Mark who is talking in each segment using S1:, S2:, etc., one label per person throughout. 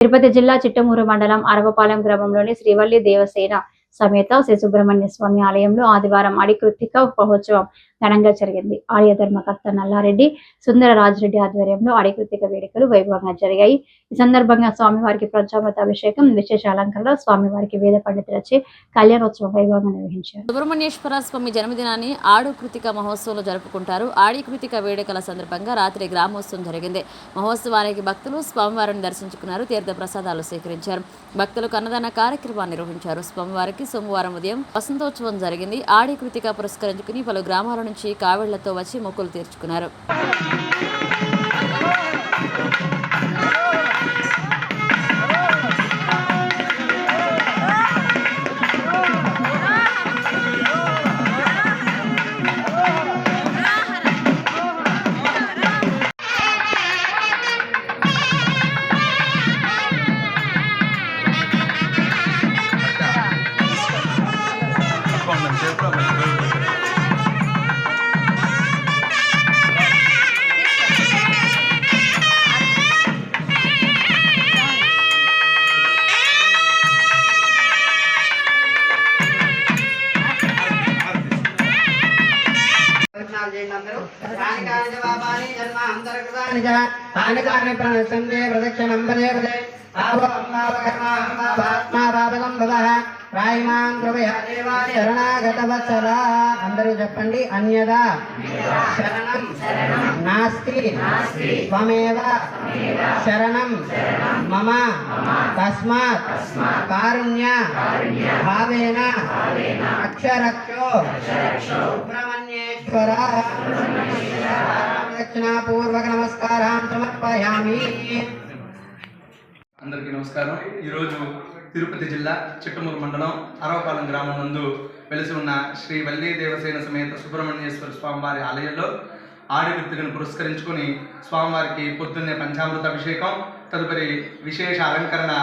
S1: తిరుపతి జిల్లా చిట్టమూరు మండలం అరవపాలెం గ్రామంలోని శ్రీవల్లి దేవసేన సమేత శ్రీ సుబ్రహ్మణ్య స్వామి ఆలయంలో ఆదివారం అడికృత్తిక మహోత్సవం ఘనంగా జరిగింది. ఆలయ ధర్మకర్త నల్లారెడ్డి సుందర రాజరెడ్డి ఆధ్వర్యంలో ఆడికృతిక వేడుకలు వైభవంగా జరిగాయి. ఈ సందర్భంగా స్వామివారికి పంచామృత అభిషేకం విశేష అలంకరణలో స్వామివారికి వేద పండితులచే కళ్యాణోత్సవం వైభవంగా నిర్వహించారు.
S2: సుబ్రహ్మణ్యేశ్వర స్వామి జన్మదినాన్ని ఆడు కృతిక మహోత్సవంలో జరుపుకుంటారు. ఆడి కృతిక వేడుకల సందర్భంగా రాత్రి గ్రామోత్సవం జరిగింది. మహోత్సవానికి భక్తులు స్వామివారిని దర్శించుకున్నారు. తీర్థ ప్రసాదాలు స్వీకరించారు. భక్తులకు అన్నదాన కార్యక్రమాన్ని నిర్వహించారు. స్వామివారికి సోమవారం ఉదయం వసంతోత్సవం జరిగింది. ఆడి కృతిక పురస్కరించుకుని పలు గ్రామాలను నుంచి కావిళ్ళతో వచ్చి మొక్కులు తీర్చుకున్నారు.
S3: ప్రదక్షిణాలు చేయండి అందరూ కాని కాని బాబాని జన్మ అంతర్గతాని చ తాని కాని ప్రణశంతే ప్రదక్షిణం పదే ఆవో భవః రాయిమాం కృపయ అందరూ చెప్పండి అన్యదా? శరణం. నాస్తి. త్వమేవ శరణం. మమ. తస్మాత్. కారుణ్య. భావేన. అక్షరక్షో. సుబ్రహ్మణ్యేశ్వర. దక్షిణాపూర్వక నమస్కారం సమర్పయామి.
S4: అందరికీ నమస్కారం. ఈరోజు తిరుపతి జిల్లా చిట్టమూరు మండలం అరవపాలెం గ్రామం నందు వెలిసి ఉన్న శ్రీ వల్లి దేవసేన సమేత సుబ్రహ్మణ్యేశ్వర స్వామివారి ఆలయంలో ఆడి పురస్కరించుకుని పురస్కరించుకొని స్వామివారికి పొద్దున్నే పంచామృత అభిషేకం తదుపరి విశేష అలంకరణ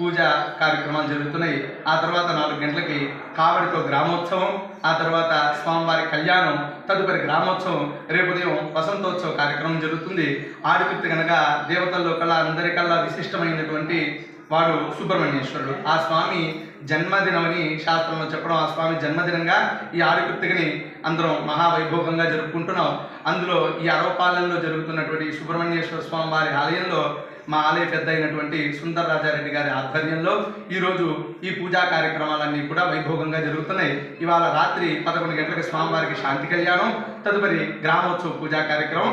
S4: పూజ కార్యక్రమాలు జరుగుతున్నాయి. ఆ తర్వాత నాలుగు గంటలకి కావడితో గ్రామోత్సవం ఆ తర్వాత స్వామివారి కళ్యాణం తదుపరి గ్రామోత్సవం రేపు ఉదయం వసంతోత్సవ కార్యక్రమం జరుగుతుంది. ఆడికృతి కనుక దేవతల్లో కల్లా అందరికల్లా విశిష్టమైనటువంటి వాడు సుబ్రహ్మణ్యేశ్వరుడు. ఆ స్వామి జన్మదినమని శాస్త్రంలో చెప్పడం ఆ స్వామి జన్మదినంగా ఈ ఆడికృతికని అందరం మహావైభోగంగా జరుపుకుంటున్నాం. అందులో ఈ అరవపాలెంలో జరుగుతున్నటువంటి సుబ్రహ్మణ్యేశ్వర స్వామి వారి ఆలయంలో మా ఆలయ పెద్ద అయినటువంటి సుందర రాజారెడ్డి గారి ఆధ్వర్యంలో ఈరోజు ఈ పూజా కార్యక్రమాలన్నీ కూడా వైభోగంగా జరుగుతున్నాయి. ఇవాళ రాత్రి పదకొండు గంటలకు స్వామివారికి శాంతి కళ్యాణం తదుపరి గ్రామోత్సవ పూజా కార్యక్రమం